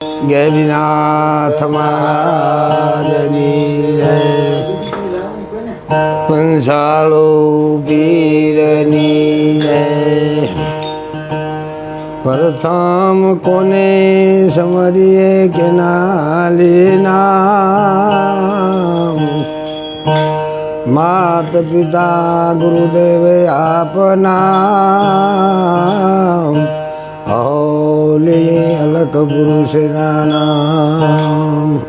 ગેરીનાથ મહારાજની જય પંસાળો પીરની જય પ્રથમ કોને સમરીએ કે નામ માત પિતા ગુરુદેવે આપના પુરુષના નામ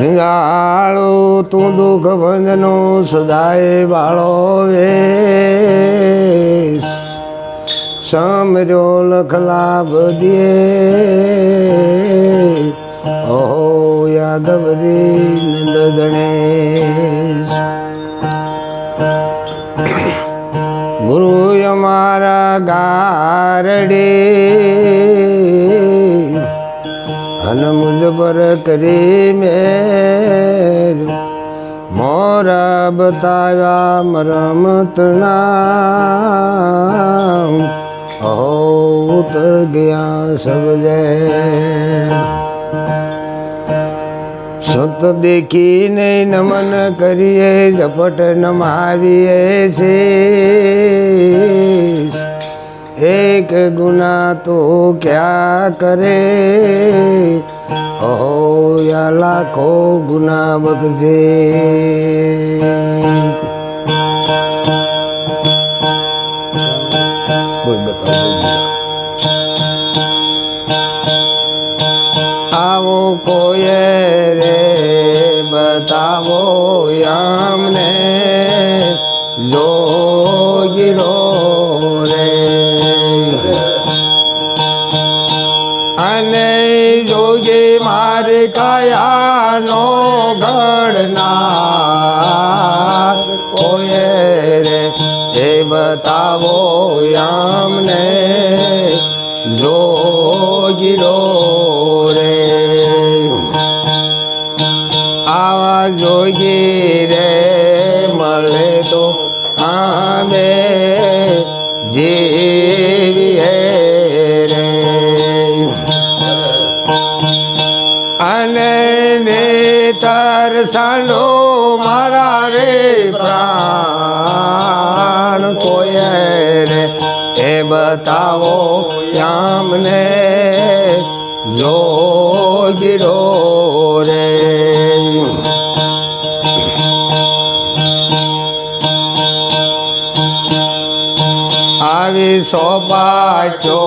નિગાળો તું દુઃખ ભંજનો સદાય બાળો વેશ. સમજો લખ લાભ દે. ઓહો યાદવ રે પર કરી મેર મોરા બતાવ્યા મરમતના અહો ઉતર ગયા સબ જય સત દેખીને નમન કરીએ ઝપટ નમાવીએ છે એક ગુના તો ક્યાં કરે? ઓહો યા લાખો ગુના બગજે અને જોગી મારે કયાનો ઘડનાર જોગીરો રે આવી સોપાટો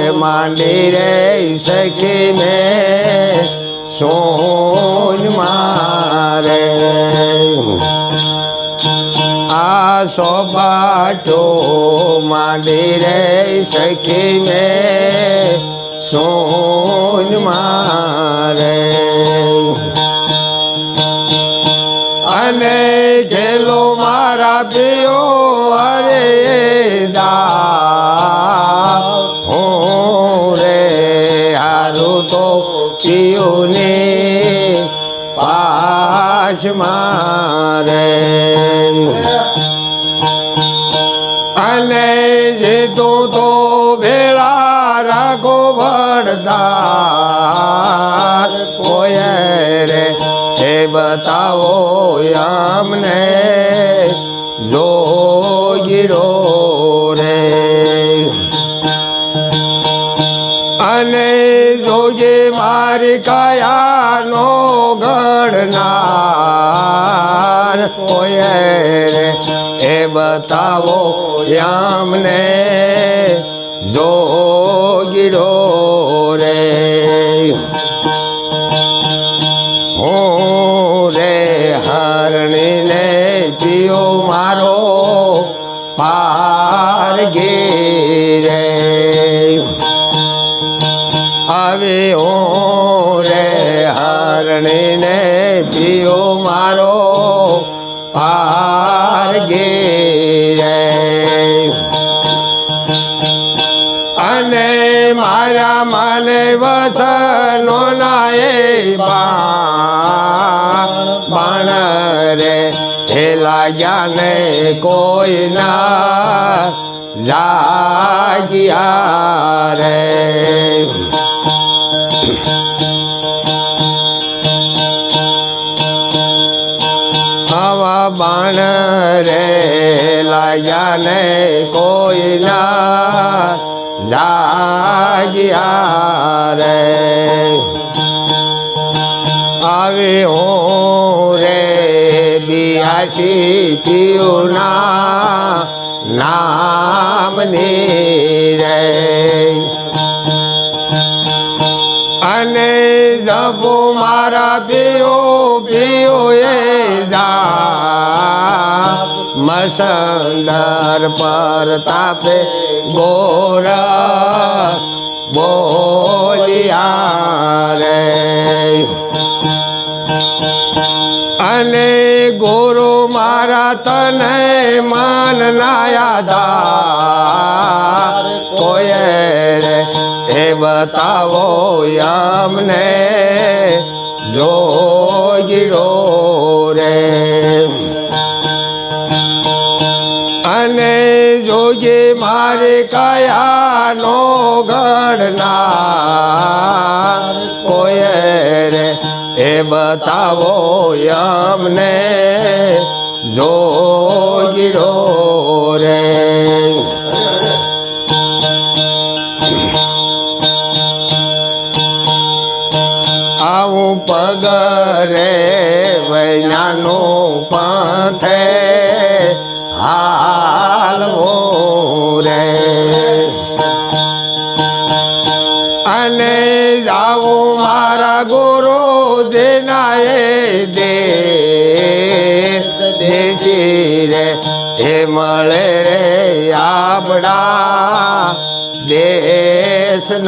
એ માંડી રે સખી મે સોન મારે. આ સોપાચો માંડી રે સખી મેં સોન મારે. અને ઘેલો મારા પીઓ અરે દા હો રે, હારું તો પીયું ને પાશ મારે. કાયાનો ગણનાર? કોઈ રે એ બતાવો અમને જોગીરો અને મારા મને વસનો નાએ બાણ. રે હે લાગ્યા ને કોઈ ના. જાગ્યા રે. આવા બાણ રે લાગ્યા ને કોઈ ના. લાગ્યા રે. આવે હો રે બિયાસી પીયું ના નામની રે. અને જબો મારા પીઓ પીઓ એ જા મસંદર પર તાપે ગોરા બોલિયા રે. અને ગોરો મારા તને મન નાયાદાર કોયે રે એ બતાવો અમને જોગીરો મારે કયાનો ગણનાર? કોયે રે એ બતાવો અમને? જોગીરો રે. આવું પગરે વૈનાનું આપણા દેશના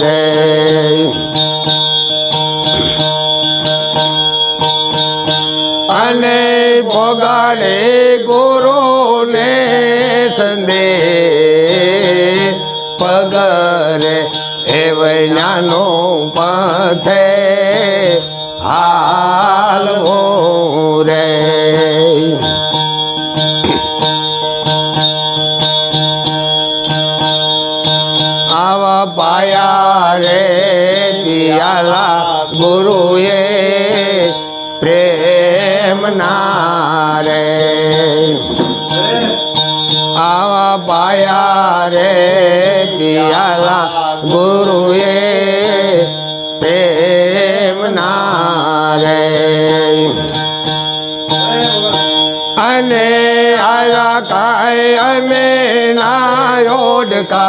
રે. અને ભોગાડે ગુરુ ને સંદે પગરે એ વૈનાનો પથે. હાલવો પાયા રે દિયાલા ગુરુએ પ્રેમ ના રે આવા પાયા રે દિયાલા ગુરુએ પ્રેમ ના રે અને આયા કાય અમે નાયોડકા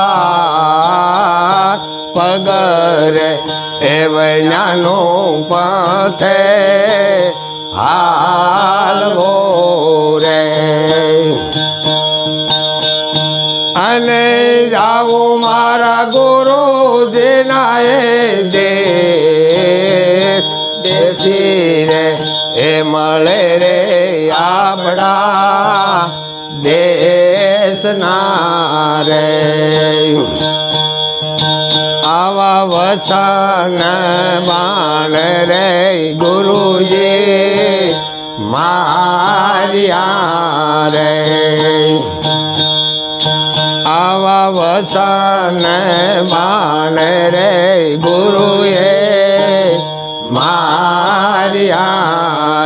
પગરે એ વૈનાનો પથે હાલવો રે અને જાઓ મારા ગુરુ દેનાએ દે. દેશી રે, એ મળે રે આપણા દેશના વચન બાણ રે ગુરુજી મારિયા રે આવા વચન બાણ રે ગુરુએ મારિયા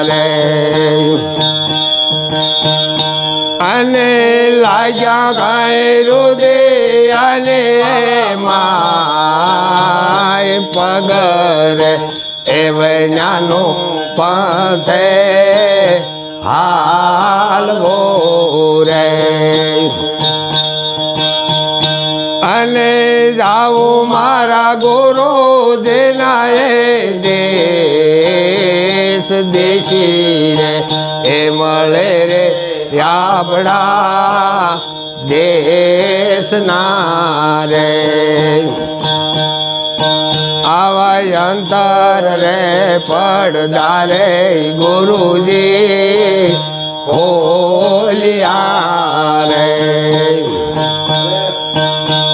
રે અને લાગ્યા ગાય રુદે અને માય પગરે એ વૈનાનો પંથે હાલવો રે અને જાઓ મારા ગુરુ દેનાએ દેશ દેશી રે, એ મળે રે આપણા દેશના રે. આવા અંતર રે પડદા રે ગુરુજી, હોલિયા રે.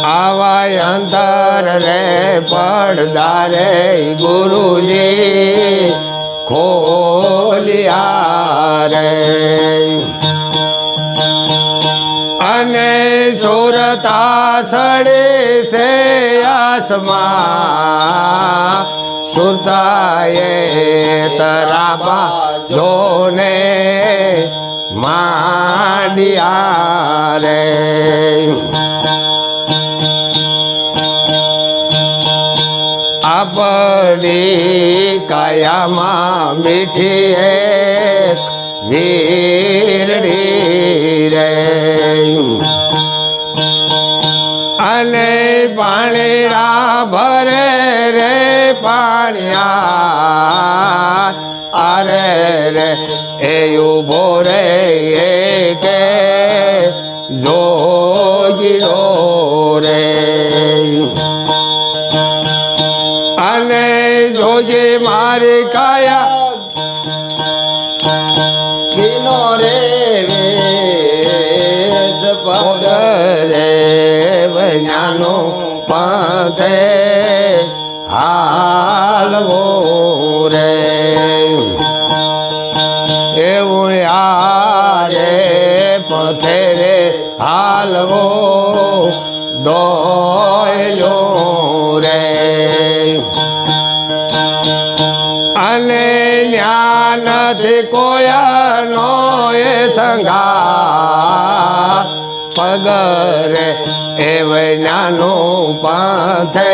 આવાય અંતર રે પડદા રે ગુરુજી, ખોલિયા રે. અને સુરતા સડે છે આસ સુરતાએ તરાબા જોને માંડિયા રે આપણી કાયામાં મીઠી એક વીરડી રે અને પાણીડા ભરે રે પાણિયા એ ઊભો રે એ કે જોગીરો રે. અને જોજે મારી કાયા કિનો રે પગરે વૈજ્ઞાનો પથે. હાલવો દોયલો રે અને જ્ઞાનથી કોયનો એ સંગા પગરે એ વૈજ્ઞાનો પથે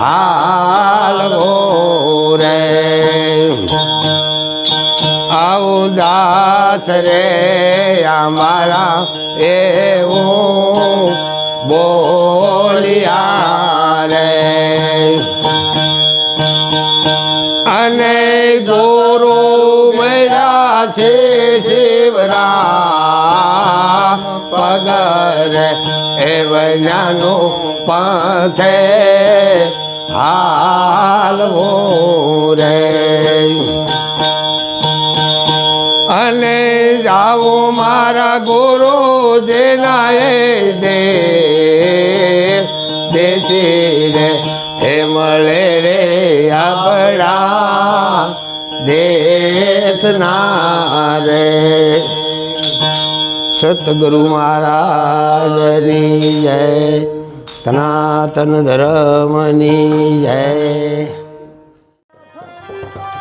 હાલવો રે આવું દાસ રે અમારા એવું બોલિયા રે. અને ગોરો મેરા છે શિવરા પગરે એ વૈજ્ઞાનો પથે હાલવો રે અને જાઓ મારા ગુરુ જેના દે દેશી રે હે મળે રે આપણા દેશના રે. સતગુરુ મહારાજની જય સનાતન ધર્મની જય.